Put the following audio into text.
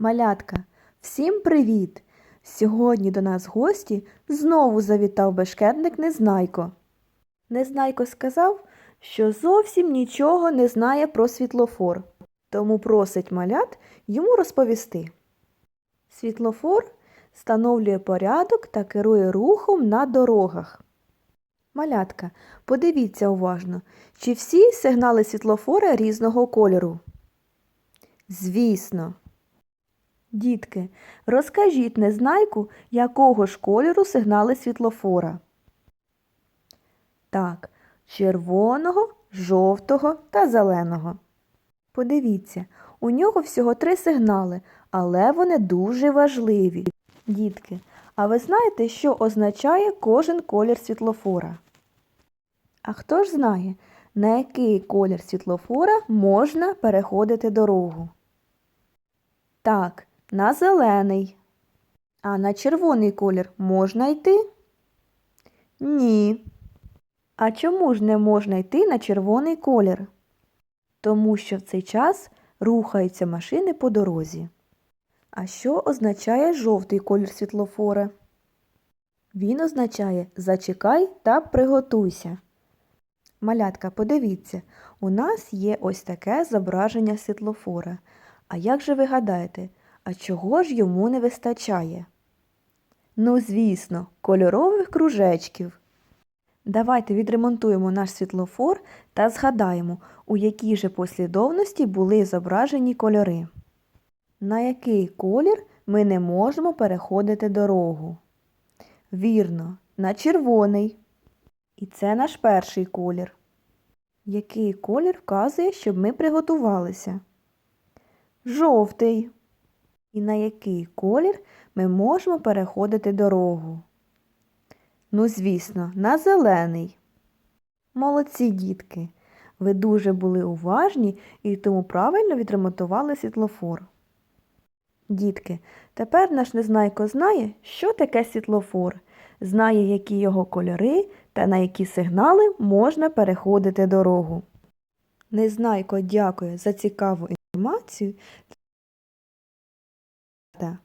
Малятка, всім привіт! Сьогодні до нас гості знову завітав бешкетник Незнайко. Незнайко сказав, що зовсім нічого не знає про світлофор, тому просить малят йому розповісти. Світлофор встановлює порядок та керує рухом на дорогах. Малятка, подивіться уважно, чи всі сигнали світлофора різного кольору? Звісно. Дітки, розкажіть незнайку, якого ж кольору сигнали світлофора. Так, червоного, жовтого та зеленого. Подивіться, у нього всього три сигнали, але вони дуже важливі. Дітки, а ви знаєте, що означає кожен колір світлофора? А хто ж знає, на який колір світлофора можна переходити дорогу? Так, на зелений. А на червоний колір можна йти? Ні. А чому ж не можна йти на червоний колір? Тому що в цей час рухаються машини по дорозі. А що означає жовтий колір світлофора? Він означає зачекай та приготуйся. Малятка, подивіться, у нас є ось таке зображення світлофора. А як же ви гадаєте, а чого ж йому не вистачає? Ну, звісно, кольорових кружечків. Давайте відремонтуємо наш світлофор та згадаємо, у якій же послідовності були зображені кольори. На який колір ми не можемо переходити дорогу? Вірно, на червоний. І це наш перший колір. Який колір вказує, щоб ми приготувалися? Жовтий. І на який колір ми можемо переходити дорогу? Ну, звісно, на зелений. Молодці дітки. Ви дуже були уважні і тому правильно відремонтували світлофор. Дітки, тепер наш незнайко знає, що таке світлофор, знає, які його кольори та на які сигнали можна переходити дорогу. Незнайко дякує за цікаву інформацію. Та